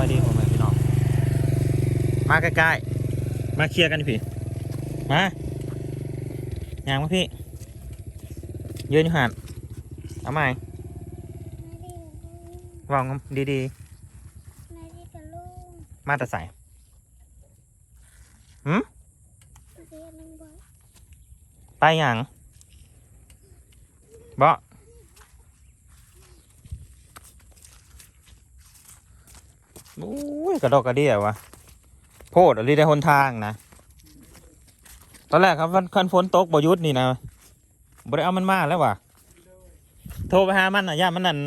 บายดีผมพี่น้อง มาใกล้ๆ มาเคลียร์กันพี่ มาย่างมาพี่ ยืนอยู่หันเอาใหม่ไม่ได้วางดีไม่ได้กับลูกๆมาแต่ใส่เรียนนึงบอกไปหยังบ่ โอ้ยกระดอกกระเดี่ยววะโพดอะไรได้หนทางนะตอนแรกครับวันคันฝนตกบหยุดนี่นะบ่ได้เอามันมาแล้ววะโทรไปหามันน่ะย่ามันนั่น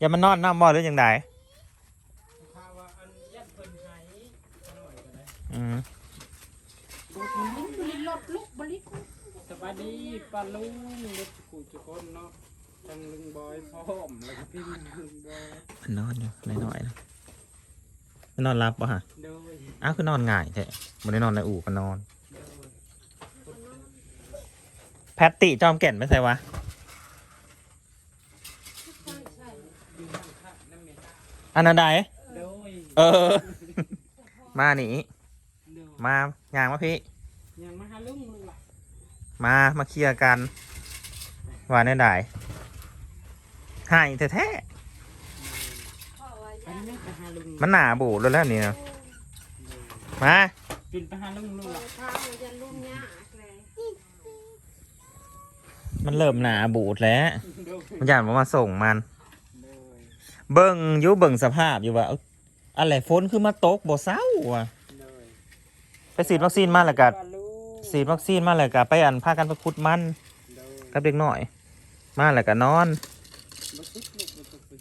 ย่ามันนอนน้ำบ่หรือยังไงอืมสวัสดีป้าลุงเล็กกูทุกคนเนาะทั้งลุงบอยพร้อมแล้วก็พี่ลุงบอยมันนอนอยู่น้อยๆนะมั นนอนรับปะฮะโดยอ้าวคือนอนง่ายแท้มันได้นอนในอู่ก็นอน โดยแพตติจอมแก่นไม่ใช่วะ อยู่ข้างข้างนั่นเองอันนั้นใดโดยเออ มาหนีโดยมาอย่างมาพี่ ยังมาหาลุงลุงล่ะมามาเคลียร์กันว่าแน่ใดหายแท้อั นนี้ไปหาลุงๆมันหนาบูดแล้วแล้วนี่นะมาปินไปหาลุงลุงล่ะมันเริ่มหนาบูดแล้วโดยมันอยากมามาส่งมันโดยเบิ่งอยุเบิ่งสภาพอยู่ว่าเอ้าอะไรฝนคือมาตกบ่เศร้าว่ะโดยไปฉีดวัคซีนมาแล้วก็ป้าลุงฉีดวัคซีนมาแล้วก็ไปอันพากันไปขุดมันโดยกับเด็กหน่อย มาแล้วก็นอนมาตึกลุกมาตึกตึก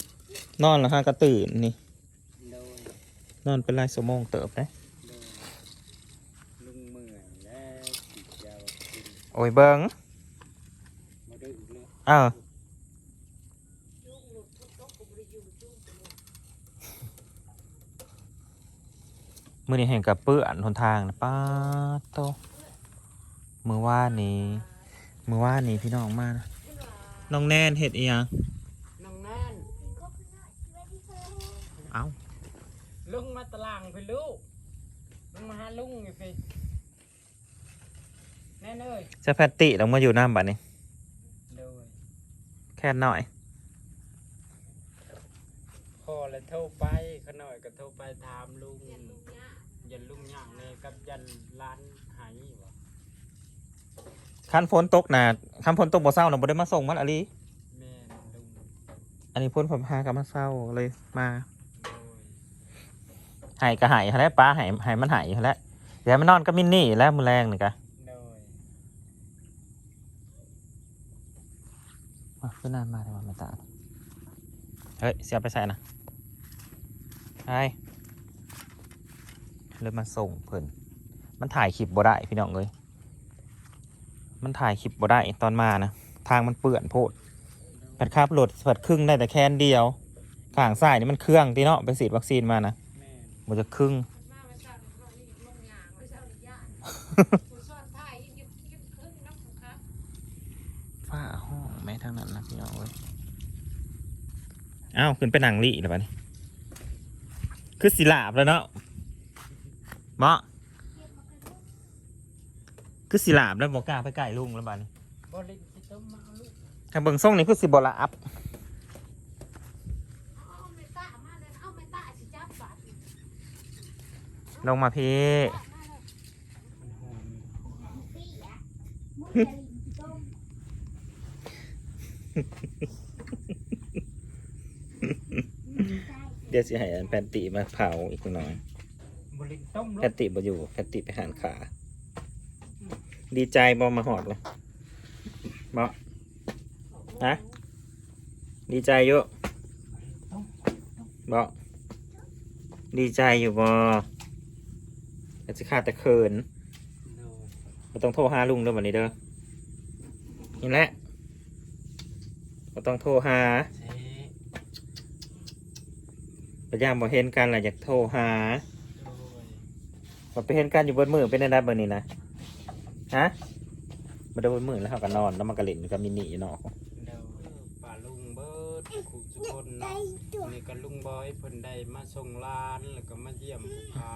นอนแล้วฮะก็ตื่นนี่โดย นอนเป็นรายสมองเติบนะโดยลุงเมื่อยแล้วฉีดยาวัคซีนโอ้ยเบิงมาดื้อเลยเออมือนี้เห็นกับเปื้อนหนทางนะป้าดโตมือว่านี้มือว่านี้พี่น้องมานะน้องแนนเห็ดอีหยัง น้องนั่น เอ้า ลุง มาตารางไปลูกลุงมาหาลุงไงพี่แน่เนยจะแพตติลงมาอยู่น้ำบัดนี้ โดยแค่หน่อย พอแล้วโทรไปขน่อยก็โทรไปถามลุงยันลุงย่างเนี่ยกับยันร้านหายวะคันฝนตกนะคันฝนตกบ่เศร้านะบ่ได้มาส่งมันอะลีแม่นลุงอันนี้พ้นผมพากับมาเศร้าเลยมาโดย หายก็หายแล้วป้าหายหายมันหายหั้นแล้วเดี๋ยวมันนอนก็มินนี่แล้วมือแรงหนี่กะดยมาขึ้นนานมาเลยว่ามาตาเฮ้ย เสียไปใส่นะไอเลยมาส่งเพิ่นมันถ่ายคลิปบ่ได้พี่น้องเลยมันถ่ายคลิปบ่ได้ตอนมานะทางมันเปื่อนโพดแปดคาบรถเปิดครึ่งได้แต่แค่นเดียวข้างซ้ายนี่มันเครื่องที่เนาะไปฉีดวัคซีนมานะ ม่นมันจะครึ่งฝ้าห้องแม้ทั้งนั้นนะพี่น้องเว้ยอ้าวขึ้นไปหนังลี่แล้วปะนี่คือสิลาบแล้วเนาะเหมาะคือสิลาบแล้วบอกกล้าไปไก่ลุงแล้วบ้านี้บริสิต้มมาเอาลูกทางเบิ่งส่งนี่คือสิบลาอัพ ลงมาพี่พี่อะมุ้งจะลิงต้มเดี๋ยวสิให้อันแพนติมาเผาอีกหน่อย บริต้มลูแพนติบ่อยู่ แพนติไปหันขา ดีใจบอมาหอดเลยบอฮะดีใจอยู่บอดีใจอยู่บอ แต่จะขาดแต่เขินโดยบ่ต้องโทรหาลุงเด้อวันนี้เด้อนี่แหละบ่ต้องโทรหาเซ่พยายามบ่เห็นกันแหละอยากโทรหาโดยบ่ไปเห็นกันอยู่บนมือเป็นได้เบอร์นี้นะฮะบ่ได้บนมือแล้วเขาก็นอนแล้วมันก็เล่นกับมินิเนาะโดยป่าลุงเบิดขู่ทุกคนใจเนาะตัวนี่ก็ลุงบอยเพิ่นได้มาส่งร้านแล้วก็มาเยี่ยมลูกค้า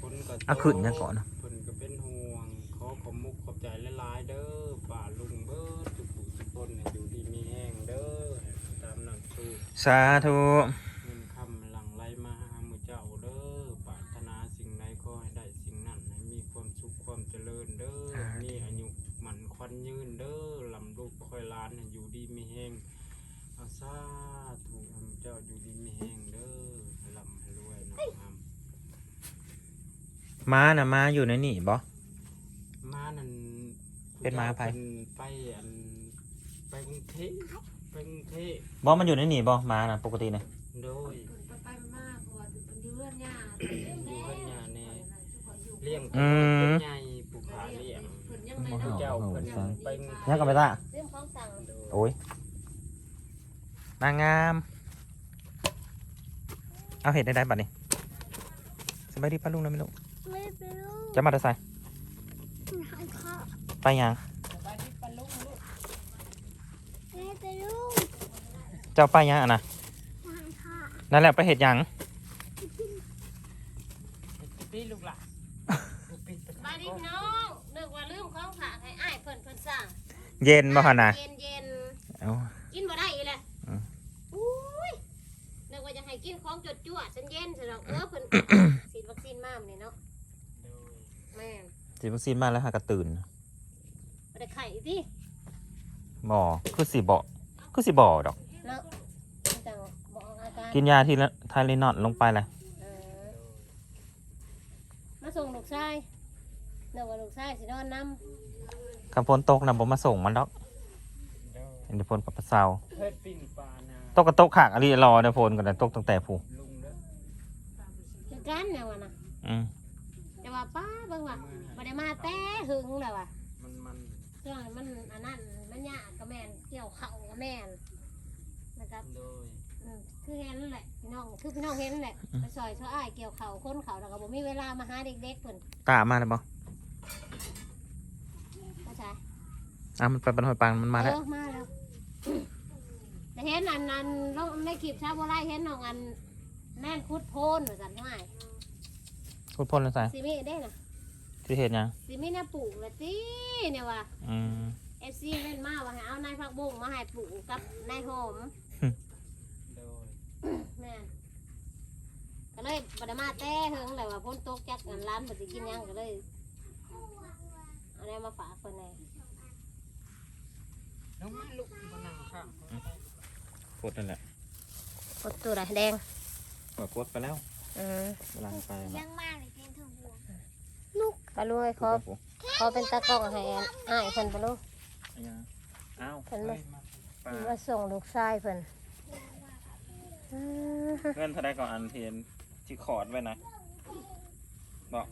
เพิ่นก็เอาขึ้นเนี่ยก่อนนะ เพิ่นก็เป็นห่วงขอขอบมุกขอบใจหลายๆเด้อป่าลุงเบิดทุกผู้ทุกคนเนี่ยอยู่ดีมีแห้งเด้อให้ตามนั้นสู้สาธุ ม้าน่ะม้าอยู่ในนี่บ่ มานั่นเป็นม้าไผเพิ่นไปอันไปกรุงเทพไปกรุงเทพบ่มันอยู่ในนี่บ่ม้าน่ะปกติน่ะโดยไปไปมาเพราะว่าเป็นอยู่เรื่องยาอยู่กันยาแน่เลี้ยงอืมเป็นใหญ่ผู้ขาเลี้ยงเพิ่นยังบ่ไม่เฮาเนาะเจ้าเพิ่นไปกรุงเทพยังก็ไปตาเรื่องของสั่งโดยโอ้ยนางงามเอาเห็ดได้ได้บัดนี้สบายดีป้าลุงนะไม่รู้ไม่ไปรู้ จะมาแต่ไซทางข้าไปยังไปที่ปลาลุงลูกไม่ไปรู้เจ้าไปยังอะนะทางข้านั่นแหละไปเห็ดหยังพี่ลูกหล่ะปิดไปบายดีพี่น้องนึกว่าลืมของฝากให้อ้ายเพิ่นเพิ่นสั่งเย็นบ่คะนะเย็นเย็นเอาๆกินบ่ได้อีแหละอืมอุ้ยนึกว่าจะให้กินของจดจั่วฉันเย็นซะดอกเออเพิ่นฉีดวัคซีนมามื้อนี้เนาะ โดย แม่นจีบซีนมาแล้วหากระตื่นบ่ได้ไข่ติบ่คือสีบ่คือสีบ่ดอก เนาะมันจังบอกอาการกินยาทีละไทลินอดลงไปเลยเออมาส่งลูกชายนึกว่าลูกชายสินอนนํคำฝนตกนะบ่มาส่งมันดอกโดยเห็นฝนปะปะเซาเฮ็ดปิ้งปลานาตกกระตกขากอะไรรอเดี๋ยวฝนกันนะตกตั้งแต่ผู้ลุงเด้อคือกันแนวว่าน่ะอืม แต่ว่าป้าเบิ่งว่าบ่ ได้มาแต่หึงแล้วว่ะมันมันเครื่องมันอันนั้นมันยากก็แม่นเกี่ยวเข่าก็แม่นนะครับโดยอืมคือเห็นแหละพี่น้องคือพี่น้องเห็นแหละไปซอยช่วยอ้ายเกี่ยวเข่าคนเข่าแล้วก็บ่มีเวลามาหาเด็กๆเพิ่นตามาแล้วบ่เข้าใจ อะมันไปบรรหอยปังมันมาแล้ว เออมาแล้วแต่เห็นอันนั้นลงในคลิปชาวโบราณเห็นน้องอันแม่นคุดโพนว่าซั่นว่าพูดพ่นแล้วใส่สิมีได้น่ะ ที่เห็ดหยังสิมีน่ะปลูกละติเนี่ยว่าอืม FC เล่นมาว่าให้เอานายผักบุ้งมาให้ปลูกกับนายหอมโดยแม่นก็เลยบไดมาแต่เฮิงเลยว่าพ้นตกจักเงินร้านบ่สิกินหยังก็เลยเอาแนวมาฝากเพิ่นแหน่น้องมาลูกมานั่งข้างกดนั่นแหละกดตัวใดแดงเปิดกดไปแล้วอือเวลาไปยังมากเลยเพลงทองหัว ปลาลุงไอ้ขอขอเป็นตากล้องให้อ้ายเพิ่นปลาลุงอ้าวเพิ่นมาปลามาส่งลูกชายเพิ่นอือเพื่อนเท่าไดก่อนอันเทียนที่ขอดไว้นะบอก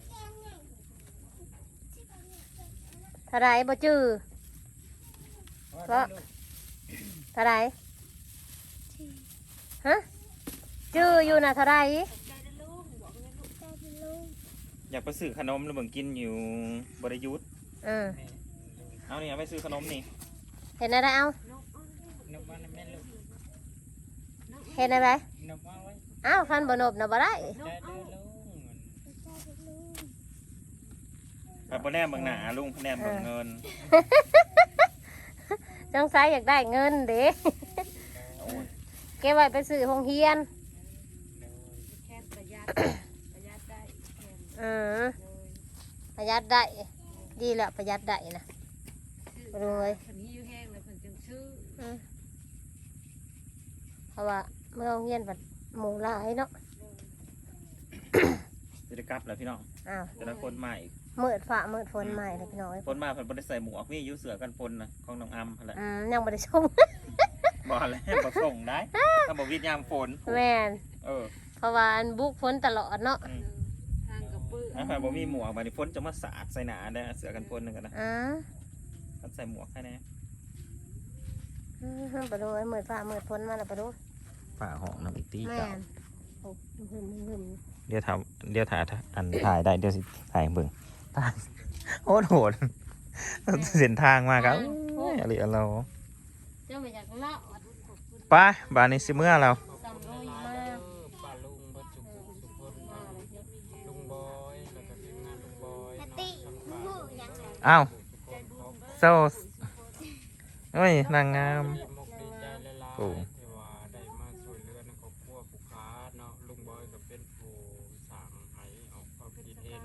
เท่าไรบ่จื้อเพราะเท่าไรฮะจื้ออยู่น่ะเท่าไรใจเป็นลูก อยากไปซื้อขนมแล้วเบิ่งกินอยู่บริยุทธ์อือเอานี่เอาไปซื้อขนมนี่เห็นอะไรเอานกมาแม่ลูกเห็นอะไรนกมาไว้อ้าวคันบ่นบน่ะบ่ได้ใจเด้อลุงแบบบ่แนมเบิ่งหน้าลุงแนมเบิ่งเงินจังไสอยากได้เงินเด้โอ้ยเก็บไว้ไปซื้อโรงเรียน แค่ประหยัดประหยัดได้ อืมประ หยัดได้ดีแล้วประหยัดได้นะรวยคนนี้อยู่แห้งเลยคนจึงชื่ออืมเพราะว่าเมื่อโรงเรียนบัดหมู่หลายเนาะจะได้กลับแล้วพี่น้องอ้าวแต่ละคนใหม่มืดฟ้ามืดฝนใหม่เลยพี่น้อยคนมาเพิ่นบ่ได้ใส่หมวกมีอยู่เสือกันฝนนะของน้องอำนั่นแหละอืมยังไม่ได้ชมบ่แล้วบ่ส่งได้ถ้าบ่วิทยามฝนแม่นเออเพราะว่าอันบุกฝนตลอดเนาะ อืมทางกับปื้อถ้าบ่มีหมวกบัดนี้ฝนจะมาสาดใส่หน้าได้อเสือกันฝนนึงกันนะอ่าถ้าใส่หมวกแค่นี้อืมไปดูไอ้มืดฟ้ามืดฝนมาแล้วไปดูฝ่าห้องน้ำอีกตีแม่เก่านโอ้หึมหึมเดี๋ยวถ่ายเดี๋ยวถ่ายอันถ่ายได้เดี๋ยวสิถ่ายให้เบิ่งตายโหดโหดเส้นทางมากครับโอ้ยอะไรอะเราเจ้าไม่อยากเล่าไปบานนี้สิเมื่อเรา ขอบคุณหลายๆเด้อป้าลุงบัดสุขุสุขคนลุงบอยแล้วก็ทีมงานลุงบอยเนาะทั้งป้าลุง อ้าวทุกคนขอบโซเอ้ยนางงามดีมกดีใจหลายๆโอ้ ที่ว่าได้มาช่วยเหลือในครอบครัวผู้ค้าเนาะลุงบอยก็เป็นผู้สั่งให้ออกความคิดเห็น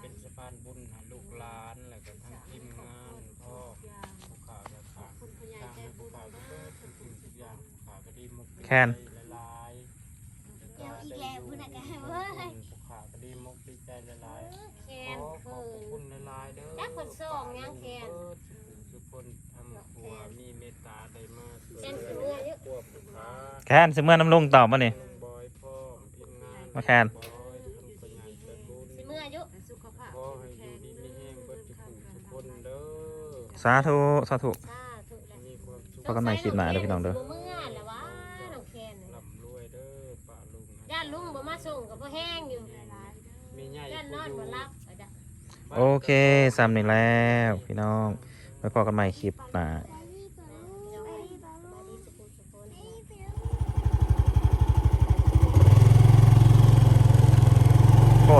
เป็นสะพานบุญให้ลูกหลานแล้วก็ทั้งทีมงานพ่อผู้ค้าก็ขาดทางให้ผู้ค้าก็เบิดทุกสิ่งทุกอย่างผู้ค้าก็ดีมกดีใจหลายๆ เดี๋ยวอีกแล้วพุ่นน่ะก็ให้ ข เว้ อบ ย คุณผู้ค้าก็ดีมกดีใจหลายๆ แคน ขอข เพิ่ อบ น คุณหลายๆเด้อ จักคนส่งยังแคน ทุกคนทำครัวมีเมตตาได้มาก แคนสิเมื่อเยอะ ครัวผู้ค้า แคนสิเมื่อน้ำลุงตอบมานี่ยมาแคนสิเมื่ออายุขอให้อยู่ดีมีแห้งเบิดทุกผู้ทุกคนสาธุสาธุสาธุแล้วมีความสุขพบกันใหม่คลิปหน้าเด้อพี่น้องเด้อ บ่เมื่อแล้ววะน้องแคนน่ะร่ำรวยเด้อป้าลุงย่านลุงบ่มาส่งก็บ่แห้งอยู่ย่านนอนบ่รับไปจ้ะ โอเคสามนี่แล้ว พี่น้องไปพอกันใหม่คลิปหน้า พี่น้องเอ้ยสบายดีสุขสุขคน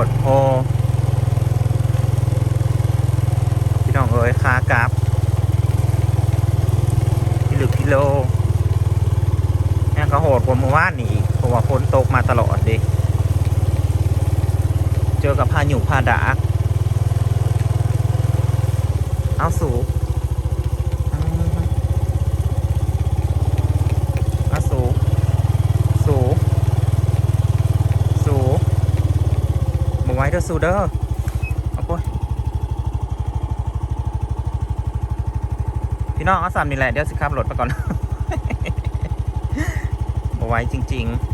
ดโพพี่น้องเอ้ยคากราบกิโลกิโลแม่งก็โหดกว่าเมื่อวานนี่อีกเพราะว่าฝนตกมาตลอดดิเจอกับพายุพาดากเอาสูบเอาสูบสูบสูบมาไว้ เด้อสูเด้อเอาไปพี่น้องเอาสามนี่แหละเดี๋ยวสิขับรถไปก่อนมาไว้จริง ๆ